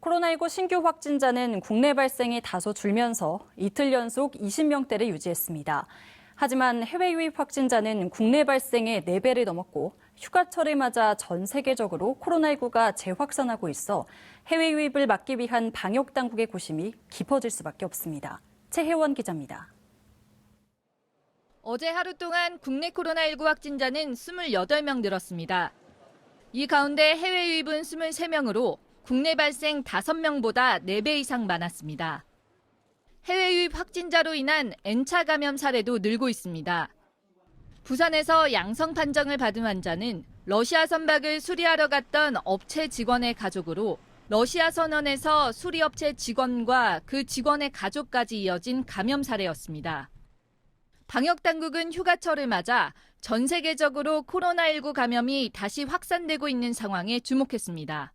코로나19 신규 확진자는 국내 발생이 다소 줄면서 이틀 연속 20명대를 유지했습니다. 하지만 해외 유입 확진자는 국내 발생의 4배를 넘었고 휴가철을 맞아 전 세계적으로 코로나19가 재확산하고 있어 해외 유입을 막기 위한 방역 당국의 고심이 깊어질 수밖에 없습니다. 최혜원 기자입니다. 어제 하루 동안 국내 코로나19 확진자는 28명 늘었습니다. 이 가운데 해외 유입은 23명으로 국내 발생 5명보다 4배 이상 많았습니다. 해외 유입 확진자로 인한 N차 감염 사례도 늘고 있습니다. 부산에서 양성 판정을 받은 환자는 러시아 선박을 수리하러 갔던 업체 직원의 가족으로 러시아 선원에서 수리업체 직원과 그 직원의 가족까지 이어진 감염 사례였습니다. 방역 당국은 휴가철을 맞아 전 세계적으로 코로나19 감염이 다시 확산되고 있는 상황에 주목했습니다.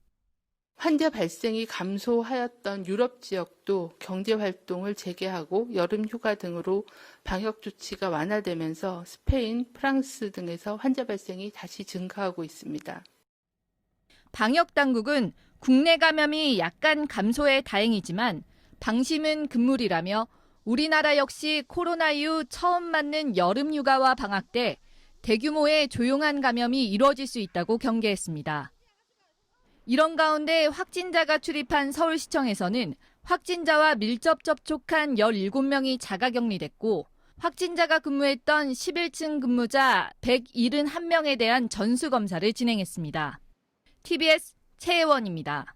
환자 발생이 감소하였던 유럽 지역도 경제 활동을 재개하고 여름 휴가 등으로 방역 조치가 완화되면서 스페인, 프랑스 등에서 환자 발생이 다시 증가하고 있습니다. 방역 당국은 국내 감염이 약간 감소해 다행이지만 방심은 금물이라며 우리나라 역시 코로나 이후 처음 맞는 여름 휴가와 방학 때 대규모의 조용한 감염이 이루어질 수 있다고 경계했습니다. 이런 가운데 확진자가 출입한 서울시청에서는 확진자와 밀접 접촉한 17명이 자가 격리됐고 확진자가 근무했던 11층 근무자 171명에 대한 전수검사를 진행했습니다. TBS 최혜원입니다.